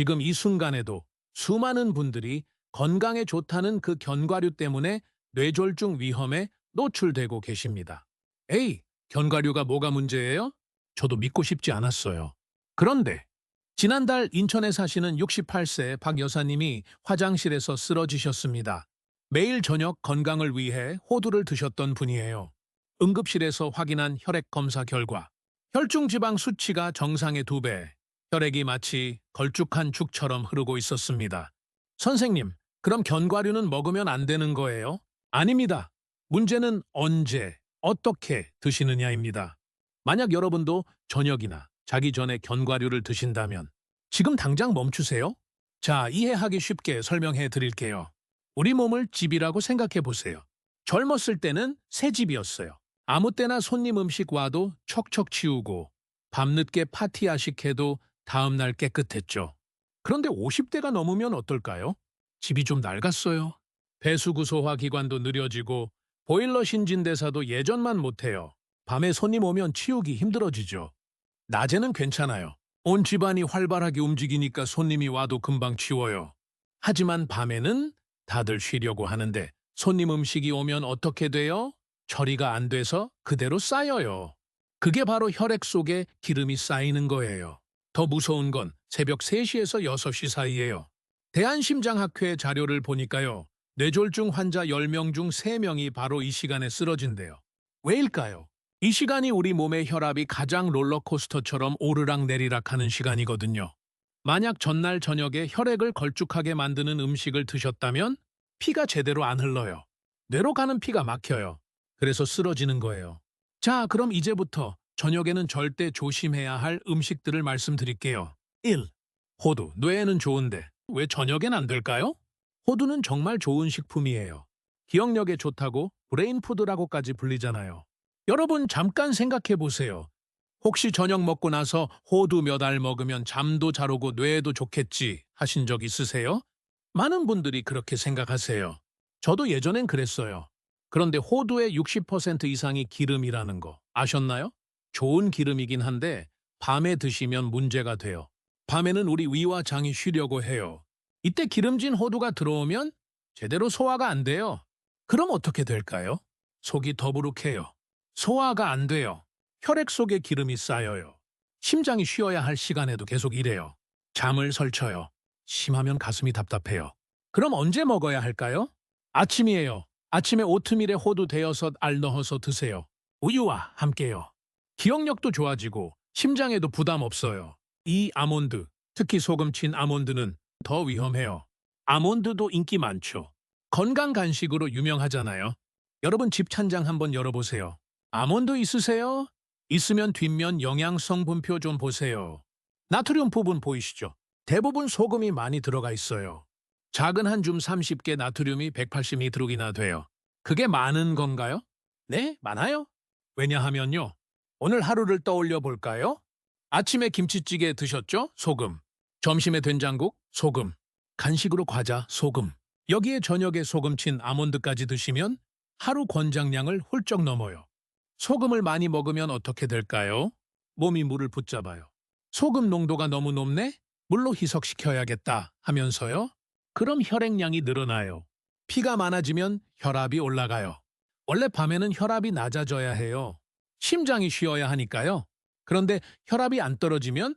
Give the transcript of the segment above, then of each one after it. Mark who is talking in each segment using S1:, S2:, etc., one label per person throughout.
S1: 지금 이 순간에도 수많은 분들이 건강에 좋다는 그 견과류 때문에 뇌졸중 위험에 노출되고 계십니다. 에이, 견과류가 뭐가 문제예요? 저도 믿고 싶지 않았어요. 그런데 지난달 인천에 사시는 68세 박 여사님이 화장실에서 쓰러지셨습니다. 매일 저녁 건강을 위해 호두를 드셨던 분이에요. 응급실에서 확인한 혈액 검사 결과 혈중 지방 수치가 정상의 두 배, 혈액이 마치 걸쭉한 죽처럼 흐르고 있었습니다. 선생님, 그럼 견과류는 먹으면 안 되는 거예요? 아닙니다. 문제는 언제, 어떻게 드시느냐입니다. 만약 여러분도 저녁이나 자기 전에 견과류를 드신다면 지금 당장 멈추세요. 자, 이해하기 쉽게 설명해 드릴게요. 우리 몸을 집이라고 생각해 보세요. 젊었을 때는 새 집이었어요. 아무 때나 손님 음식 와도 척척 치우고 밤늦게 파티 야식해도 다음 날 깨끗했죠. 그런데 50대가 넘으면 어떨까요? 집이 좀 낡았어요. 배수구소화 기관도 느려지고 보일러 신진대사도 예전만 못해요. 밤에 손님 오면 치우기 힘들어지죠. 낮에는 괜찮아요. 온 집안이 활발하게 움직이니까 손님이 와도 금방 치워요. 하지만 밤에는 다들 쉬려고 하는데 손님 음식이 오면 어떻게 돼요? 처리가 안 돼서 그대로 쌓여요. 그게 바로 혈액 속에 기름이 쌓이는 거예요. 더 무서운 건 새벽 3시에서 6시 사이예요. 대한심장학회 자료를 보니까요. 뇌졸중 환자 10명 중 3명이 바로 이 시간에 쓰러진대요. 왜일까요? 이 시간이 우리 몸의 혈압이 가장 롤러코스터처럼 오르락 내리락 하는 시간이거든요. 만약 전날 저녁에 혈액을 걸쭉하게 만드는 음식을 드셨다면 피가 제대로 안 흘러요. 뇌로 가는 피가 막혀요. 그래서 쓰러지는 거예요. 자, 그럼 이제부터 저녁에는 절대 조심해야 할 음식들을 말씀드릴게요. 1. 호두. 뇌에는 좋은데 왜 저녁엔 안 될까요? 호두는 정말 좋은 식품이에요. 기억력에 좋다고 브레인푸드라고까지 불리잖아요. 여러분 잠깐 생각해 보세요. 혹시 저녁 먹고 나서 호두 몇 알 먹으면 잠도 잘 오고 뇌에도 좋겠지 하신 적 있으세요? 많은 분들이 그렇게 생각하세요. 저도 예전엔 그랬어요. 그런데 호두의 60% 이상이 기름이라는 거 아셨나요? 좋은 기름이긴 한데 밤에 드시면 문제가 돼요. 밤에는 우리 위와 장이 쉬려고 해요. 이때 기름진 호두가 들어오면 제대로 소화가 안 돼요. 그럼 어떻게 될까요? 속이 더부룩해요. 소화가 안 돼요. 혈액 속에 기름이 쌓여요. 심장이 쉬어야 할 시간에도 계속 이래요. 잠을 설쳐요. 심하면 가슴이 답답해요. 그럼 언제 먹어야 할까요? 아침이에요. 아침에 오트밀에 호두 대여섯 알 넣어서 드세요. 우유와 함께요. 기억력도 좋아지고 심장에도 부담 없어요. 이 아몬드, 특히 소금 친 아몬드는 더 위험해요. 아몬드도 인기 많죠. 건강 간식으로 유명하잖아요. 여러분 집 찬장 한번 열어보세요. 아몬드 있으세요? 있으면 뒷면 영양 성분표 좀 보세요. 나트륨 부분 보이시죠? 대부분 소금이 많이 들어가 있어요. 작은 한 줌 30개 나트륨이 180mg이나 돼요. 그게 많은 건가요? 네, 많아요. 왜냐하면요. 오늘 하루를 떠올려 볼까요? 아침에 김치찌개 드셨죠? 소금. 점심에 된장국? 소금. 간식으로 과자? 소금. 여기에 저녁에 소금 친 아몬드까지 드시면 하루 권장량을 훌쩍 넘어요. 소금을 많이 먹으면 어떻게 될까요? 몸이 물을 붙잡아요. 소금 농도가 너무 높네? 물로 희석시켜야겠다 하면서요. 그럼 혈액량이 늘어나요. 피가 많아지면 혈압이 올라가요. 원래 밤에는 혈압이 낮아져야 해요. 심장이 쉬어야 하니까요. 그런데 혈압이 안 떨어지면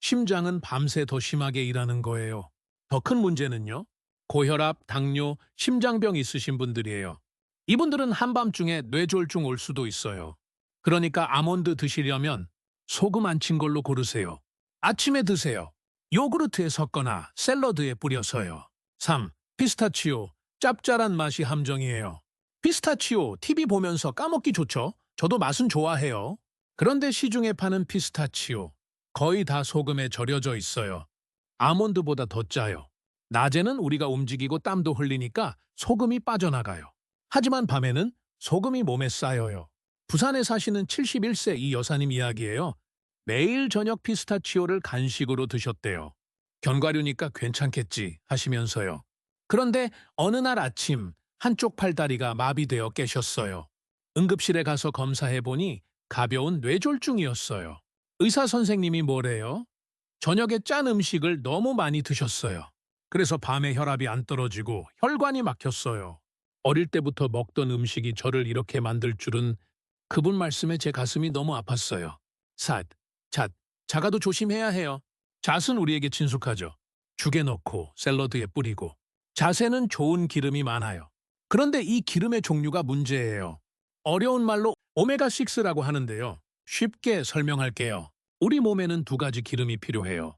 S1: 심장은 밤새 더 심하게 일하는 거예요. 더 큰 문제는요. 고혈압, 당뇨, 심장병 있으신 분들이에요. 이분들은 한밤중에 뇌졸중 올 수도 있어요. 그러니까 아몬드 드시려면 소금 안 친 걸로 고르세요. 아침에 드세요. 요구르트에 섞거나 샐러드에 뿌려서요. 3. 피스타치오. 짭짤한 맛이 함정이에요. 피스타치오 TV 보면서 까먹기 좋죠? 저도 맛은 좋아해요. 그런데 시중에 파는 피스타치오 거의 다 소금에 절여져 있어요. 아몬드보다 더 짜요. 낮에는 우리가 움직이고 땀도 흘리니까 소금이 빠져나가요. 하지만 밤에는 소금이 몸에 쌓여요. 부산에 사시는 71세 이 여사님 이야기예요. 매일 저녁 피스타치오를 간식으로 드셨대요. 견과류니까 괜찮겠지 하시면서요. 그런데 어느 날 아침 한쪽 팔다리가 마비되어 깨셨어요. 응급실에 가서 검사해 보니 가벼운 뇌졸중이었어요. 의사 선생님이 뭐래요? 저녁에 짠 음식을 너무 많이 드셨어요. 그래서 밤에 혈압이 안 떨어지고 혈관이 막혔어요. 어릴 때부터 먹던 음식이 저를 이렇게 만들 줄은 그분 말씀에 제 가슴이 너무 아팠어요. 삿, 잣, 자가도 조심해야 해요. 잣은 우리에게 친숙하죠. 죽에 넣고 샐러드에 뿌리고. 잣에는 좋은 기름이 많아요. 그런데 이 기름의 종류가 문제예요. 어려운 말로 오메가6라고 하는데요. 쉽게 설명할게요. 우리 몸에는 두 가지 기름이 필요해요.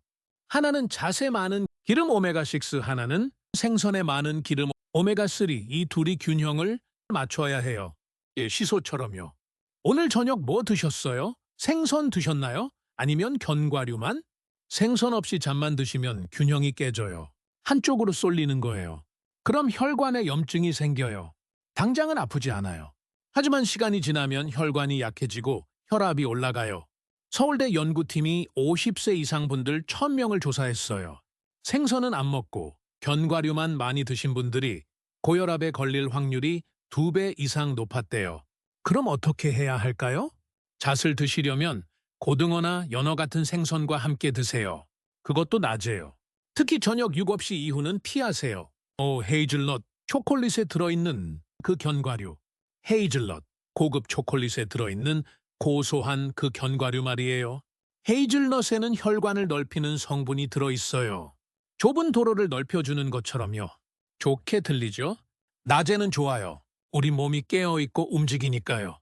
S1: 하나는 잣에 많은 기름 오메가6, 하나는 생선에 많은 기름 오메가3. 이 둘이 균형을 맞춰야 해요. 예, 시소처럼요. 오늘 저녁 뭐 드셨어요? 생선 드셨나요? 아니면 견과류만? 생선 없이 잠만 드시면 균형이 깨져요. 한쪽으로 쏠리는 거예요. 그럼 혈관에 염증이 생겨요. 당장은 아프지 않아요. 하지만 시간이 지나면 혈관이 약해지고 혈압이 올라가요. 서울대 연구팀이 50세 이상 분들 1000명을 조사했어요. 생선은 안 먹고 견과류만 많이 드신 분들이 고혈압에 걸릴 확률이 2배 이상 높았대요. 그럼 어떻게 해야 할까요? 잣을 드시려면 고등어나 연어 같은 생선과 함께 드세요. 그것도 낮에요. 특히 저녁 7시 이후는 피하세요. 오, 헤이즐넛, 초콜릿에 들어있는 그 견과류. 헤이즐넛, 고급 초콜릿에 들어있는 고소한 그 견과류 말이에요. 헤이즐넛에는 혈관을 넓히는 성분이 들어있어요. 좁은 도로를 넓혀주는 것처럼요. 좋게 들리죠? 낮에는 좋아요. 우리 몸이 깨어있고 움직이니까요.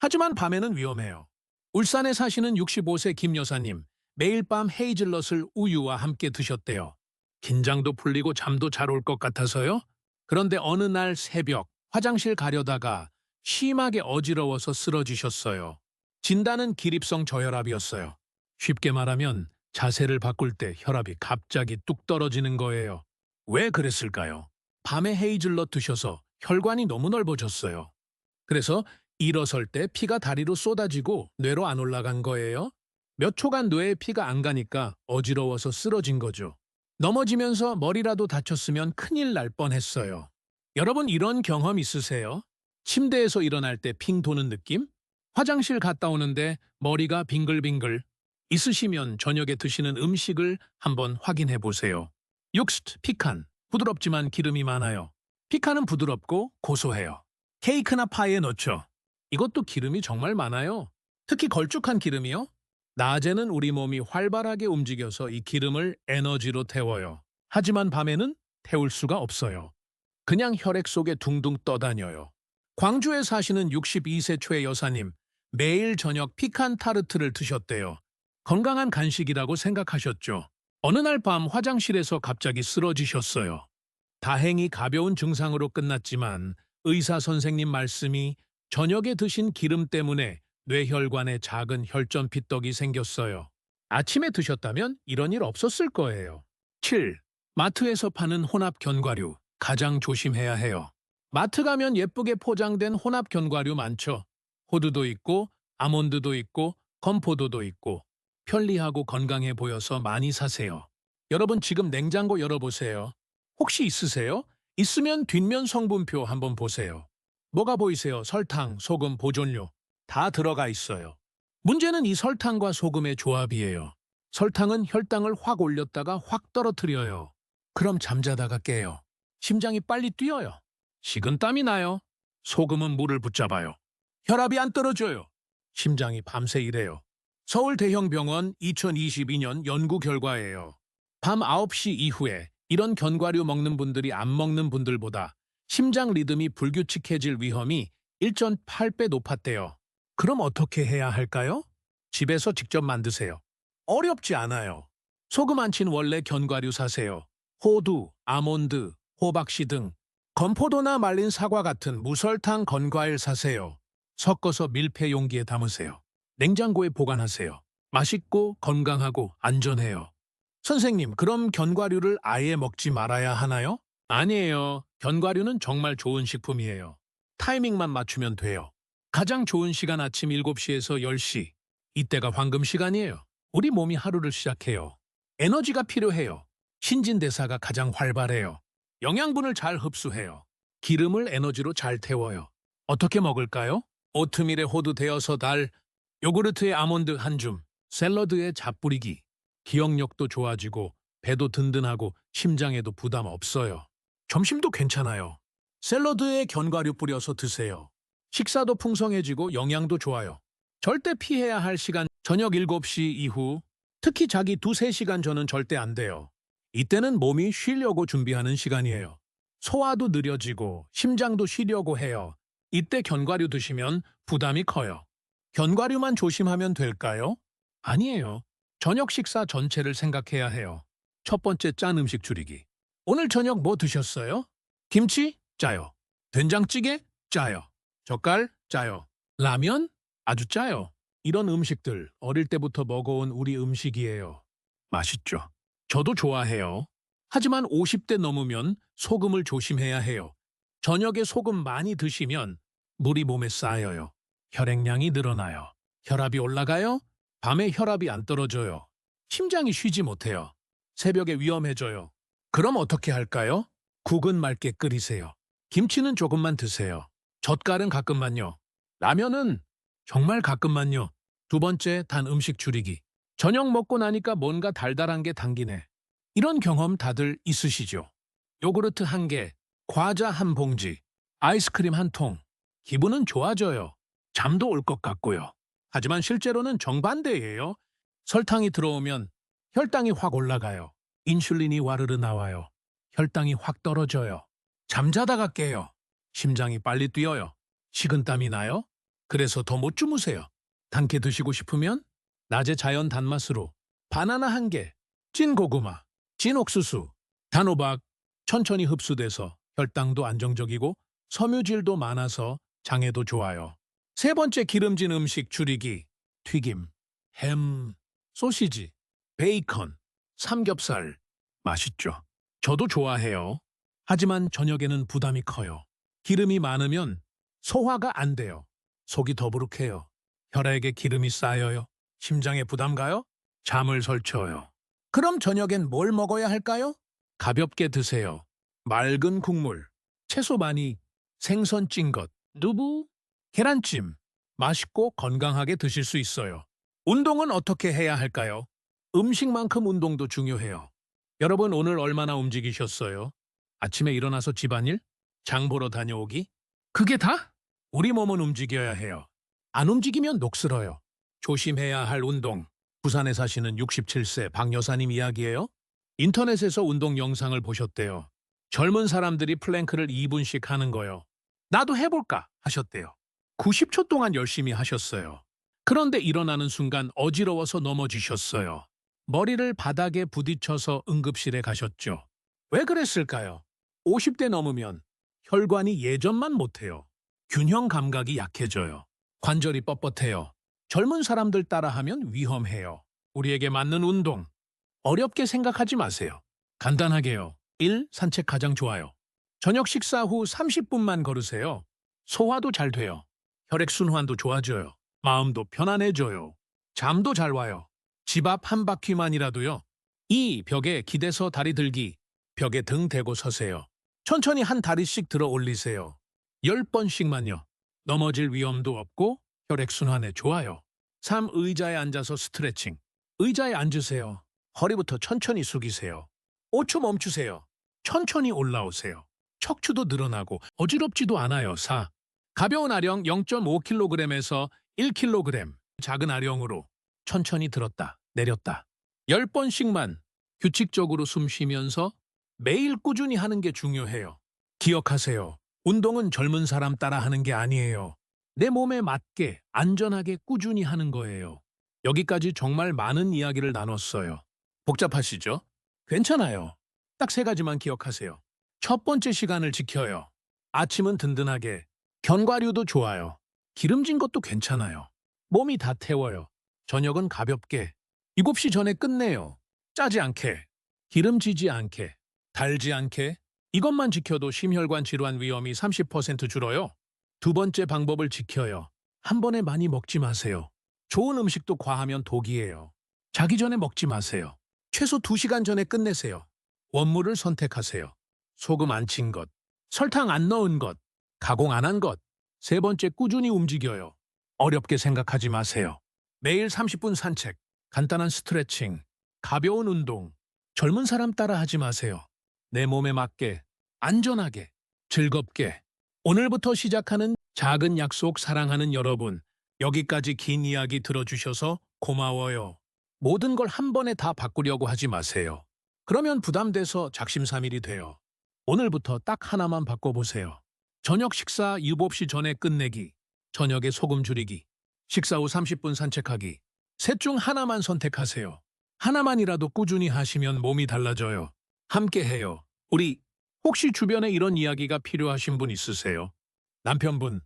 S1: 하지만 밤에는 위험해요. 울산에 사시는 65세 김 여사님, 매일 밤 헤이즐넛을 우유와 함께 드셨대요. 긴장도 풀리고 잠도 잘 올 것 같아서요. 그런데 어느 날 새벽 화장실 가려다가 심하게 어지러워서 쓰러지셨어요. 진단은 기립성 저혈압이었어요. 쉽게 말하면 자세를 바꿀 때 혈압이 갑자기 뚝 떨어지는 거예요. 왜 그랬을까요? 밤에 헤이즐넛 드셔서 혈관이 너무 넓어졌어요. 그래서 일어설 때 피가 다리로 쏟아지고 뇌로 안 올라간 거예요. 몇 초간 뇌에 피가 안 가니까 어지러워서 쓰러진 거죠. 넘어지면서 머리라도 다쳤으면 큰일 날 뻔했어요. 여러분 이런 경험 있으세요? 침대에서 일어날 때 핑 도는 느낌? 화장실 갔다 오는데 머리가 빙글빙글. 있으시면 저녁에 드시는 음식을 한번 확인해 보세요. 육스트, 피칸. 부드럽지만 기름이 많아요. 피칸은 부드럽고 고소해요. 케이크나 파이에 넣죠. 이것도 기름이 정말 많아요. 특히 걸쭉한 기름이요. 낮에는 우리 몸이 활발하게 움직여서 이 기름을 에너지로 태워요. 하지만 밤에는 태울 수가 없어요. 그냥 혈액 속에 둥둥 떠다녀요. 광주에 사시는 62세 초의 여사님, 매일 저녁 피칸 타르트를 드셨대요. 건강한 간식이라고 생각하셨죠. 어느 날 밤 화장실에서 갑자기 쓰러지셨어요. 다행히 가벼운 증상으로 끝났지만 의사 선생님 말씀이 저녁에 드신 기름 때문에 뇌혈관에 작은 혈전 피떡이 생겼어요. 아침에 드셨다면 이런 일 없었을 거예요. 7. 마트에서 파는 혼합 견과류 가장 조심해야 해요. 마트 가면 예쁘게 포장된 혼합 견과류 많죠. 호두도 있고 아몬드도 있고 건포도도 있고 편리하고 건강해 보여서 많이 사세요. 여러분 지금 냉장고 열어보세요. 혹시 있으세요? 있으면 뒷면 성분표 한번 보세요. 뭐가 보이세요? 설탕, 소금, 보존료 다 들어가 있어요. 문제는 이 설탕과 소금의 조합이에요. 설탕은 혈당을 확 올렸다가 확 떨어뜨려요. 그럼 잠자다가 깨요. 심장이 빨리 뛰어요. 식은땀이 나요. 소금은 물을 붙잡아요. 혈압이 안 떨어져요. 심장이 밤새 일해요. 서울 대형병원 2022년 연구 결과예요. 밤 9시 이후에 이런 견과류 먹는 분들이 안 먹는 분들보다 심장 리듬이 불규칙해질 위험이 1.8배 높았대요. 그럼 어떻게 해야 할까요? 집에서 직접 만드세요. 어렵지 않아요. 소금 안친 원래 견과류 사세요. 호두, 아몬드, 호박씨 등 건포도나 말린 사과 같은 무설탕 건과일 사세요. 섞어서 밀폐 용기에 담으세요. 냉장고에 보관하세요. 맛있고 건강하고 안전해요. 선생님, 그럼 견과류를 아예 먹지 말아야 하나요? 아니에요. 견과류는 정말 좋은 식품이에요. 타이밍만 맞추면 돼요. 가장 좋은 시간 아침 7시에서 10시. 이때가 황금 시간이에요. 우리 몸이 하루를 시작해요. 에너지가 필요해요. 신진대사가 가장 활발해요. 영양분을 잘 흡수해요. 기름을 에너지로 잘 태워요. 어떻게 먹을까요? 오트밀에 호두 대여섯 알, 요구르트에 아몬드 한 줌, 샐러드에 잡 뿌리기. 기억력도 좋아지고 배도 든든하고 심장에도 부담 없어요. 점심도 괜찮아요. 샐러드에 견과류 뿌려서 드세요. 식사도 풍성해지고 영양도 좋아요. 절대 피해야 할 시간 저녁 7시 이후 특히 자기 두세 시간 전은 절대 안 돼요. 이때는 몸이 쉬려고 준비하는 시간이에요. 소화도 느려지고 심장도 쉬려고 해요. 이때 견과류 드시면 부담이 커요. 견과류만 조심하면 될까요? 아니에요. 저녁 식사 전체를 생각해야 해요. 첫 번째 짠 음식 줄이기. 오늘 저녁 뭐 드셨어요? 김치? 짜요. 된장찌개? 짜요. 젓갈? 짜요. 라면? 아주 짜요. 이런 음식들 어릴 때부터 먹어온 우리 음식이에요. 맛있죠. 저도 좋아해요. 하지만 50대 넘으면 소금을 조심해야 해요. 저녁에 소금 많이 드시면 물이 몸에 쌓여요. 혈액량이 늘어나요. 혈압이 올라가요. 밤에 혈압이 안 떨어져요. 심장이 쉬지 못해요. 새벽에 위험해져요. 그럼 어떻게 할까요? 국은 맑게 끓이세요. 김치는 조금만 드세요. 젓갈은 가끔만요. 라면은 정말 가끔만요. 두 번째, 단 음식 줄이기. 저녁 먹고 나니까 뭔가 달달한 게 당기네. 이런 경험 다들 있으시죠? 요구르트 한 개, 과자 한 봉지, 아이스크림 한 통. 기분은 좋아져요. 잠도 올 것 같고요. 하지만 실제로는 정반대예요. 설탕이 들어오면 혈당이 확 올라가요. 인슐린이 와르르 나와요. 혈당이 확 떨어져요. 잠자다가 깨요. 심장이 빨리 뛰어요. 식은땀이 나요. 그래서 더 못 주무세요. 단게 드시고 싶으면 낮에 자연 단맛으로 바나나 한 개, 찐 고구마, 찐 옥수수, 단호박 천천히 흡수돼서 혈당도 안정적이고 섬유질도 많아서 장에도 좋아요. 세 번째 기름진 음식 줄이기, 튀김, 햄, 소시지, 베이컨, 삼겹살. 맛있죠. 저도 좋아해요. 하지만 저녁에는 부담이 커요. 기름이 많으면 소화가 안 돼요. 속이 더부룩해요. 혈액에 기름이 쌓여요. 심장에 부담 가요? 잠을 설쳐요. 그럼 저녁엔 뭘 먹어야 할까요? 가볍게 드세요. 맑은 국물, 채소 많이, 생선 찐 것, 두부, 계란찜. 맛있고 건강하게 드실 수 있어요. 운동은 어떻게 해야 할까요? 음식만큼 운동도 중요해요. 여러분 오늘 얼마나 움직이셨어요? 아침에 일어나서 집안일? 장 보러 다녀오기? 그게 다? 우리 몸은 움직여야 해요. 안 움직이면 녹슬어요. 조심해야 할 운동. 부산에 사시는 67세 박 여사님 이야기예요. 인터넷에서 운동 영상을 보셨대요. 젊은 사람들이 플랭크를 2분씩 하는 거요. 나도 해볼까 하셨대요. 90초 동안 열심히 하셨어요. 그런데 일어나는 순간 어지러워서 넘어지셨어요. 머리를 바닥에 부딪혀서 응급실에 가셨죠. 왜 그랬을까요? 50대 넘으면 혈관이 예전만 못해요. 균형 감각이 약해져요. 관절이 뻣뻣해요. 젊은 사람들 따라하면 위험해요. 우리에게 맞는 운동. 어렵게 생각하지 마세요. 간단하게요. 1. 산책 가장 좋아요. 저녁 식사 후 30분만 걸으세요. 소화도 잘 돼요. 혈액순환도 좋아져요. 마음도 편안해져요. 잠도 잘 와요. 집 앞 한 바퀴만이라도요. 2. 벽에 기대서 다리 들기. 벽에 등 대고 서세요. 천천히 한 다리씩 들어 올리세요. 10번씩만요. 넘어질 위험도 없고 혈액순환에 좋아요. 3. 의자에 앉아서 스트레칭. 의자에 앉으세요. 허리부터 천천히 숙이세요. 5초 멈추세요. 천천히 올라오세요. 척추도 늘어나고 어지럽지도 않아요. 4. 가벼운 아령 0.5kg에서 1kg 작은 아령으로 천천히 들었다 내렸다 10번씩만 규칙적으로 숨 쉬면서 매일 꾸준히 하는 게 중요해요. 기억하세요. 운동은 젊은 사람 따라 하는 게 아니에요. 내 몸에 맞게 안전하게 꾸준히 하는 거예요. 여기까지 정말 많은 이야기를 나눴어요. 복잡하시죠? 괜찮아요. 딱 세 가지만 기억하세요. 첫 번째 시간을 지켜요. 아침은 든든하게, 견과류도 좋아요. 기름진 것도 괜찮아요. 몸이 다 태워요. 저녁은 가볍게. 7시 전에 끝내요. 짜지 않게, 기름지지 않게, 달지 않게. 이것만 지켜도 심혈관 질환 위험이 30% 줄어요. 두 번째 방법을 지켜요. 한 번에 많이 먹지 마세요. 좋은 음식도 과하면 독이에요. 자기 전에 먹지 마세요. 최소 2시간 전에 끝내세요. 원물을 선택하세요. 소금 안 친 것, 설탕 안 넣은 것, 가공 안 한 것. 세 번째 꾸준히 움직여요. 어렵게 생각하지 마세요. 매일 30분 산책, 간단한 스트레칭, 가벼운 운동, 젊은 사람 따라 하지 마세요. 내 몸에 맞게, 안전하게, 즐겁게. 오늘부터 시작하는 작은 약속 사랑하는 여러분, 여기까지 긴 이야기 들어주셔서 고마워요. 모든 걸 한 번에 다 바꾸려고 하지 마세요. 그러면 부담돼서 작심삼일이 돼요. 오늘부터 딱 하나만 바꿔보세요. 저녁 식사 7시 전에 끝내기, 저녁에 소금 줄이기, 식사 후 30분 산책하기. 셋 중 하나만 선택하세요. 하나만이라도 꾸준히 하시면 몸이 달라져요. 함께 해요. 우리 혹시 주변에 이런 이야기가 필요하신 분 있으세요? 남편분,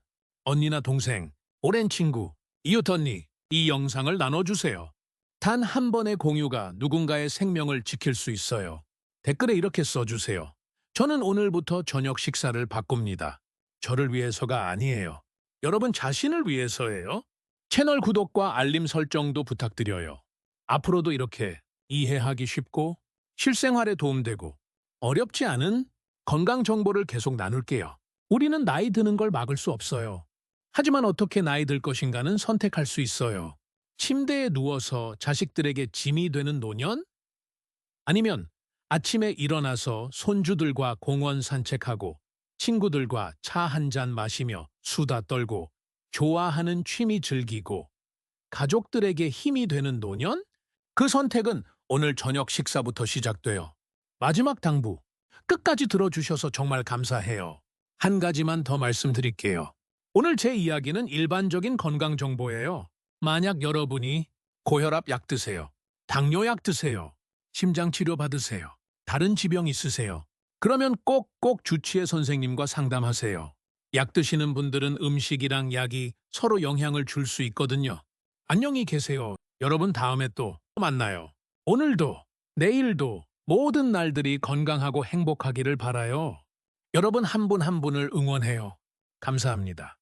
S1: 언니나 동생, 오랜 친구, 이웃 언니, 이 영상을 나눠주세요. 단 한 번의 공유가 누군가의 생명을 지킬 수 있어요. 댓글에 이렇게 써주세요. 저는 오늘부터 저녁 식사를 바꿉니다. 저를 위해서가 아니에요. 여러분 자신을 위해서예요. 채널 구독과 알림 설정도 부탁드려요. 앞으로도 이렇게 이해하기 쉽고 실생활에 도움되고 어렵지 않은 건강 정보를 계속 나눌게요. 우리는 나이 드는 걸 막을 수 없어요. 하지만 어떻게 나이 들 것인가는 선택할 수 있어요. 침대에 누워서 자식들에게 짐이 되는 노년? 아니면 아침에 일어나서 손주들과 공원 산책하고 친구들과 차 한 잔 마시며 수다 떨고 좋아하는 취미 즐기고 가족들에게 힘이 되는 노년? 그 선택은 오늘 저녁 식사부터 시작돼요. 마지막 당부. 끝까지 들어주셔서 정말 감사해요. 한 가지만 더 말씀드릴게요. 오늘 제 이야기는 일반적인 건강 정보예요. 만약 여러분이 고혈압 약 드세요. 당뇨 약 드세요. 심장 치료 받으세요. 다른 지병 있으세요. 그러면 꼭꼭 주치의 선생님과 상담하세요. 약 드시는 분들은 음식이랑 약이 서로 영향을 줄 수 있거든요. 안녕히 계세요. 여러분 다음에 또 만나요. 오늘도, 내일도 모든 날들이 건강하고 행복하기를 바라요. 여러분 한 분한 분을 응원해요. 감사합니다.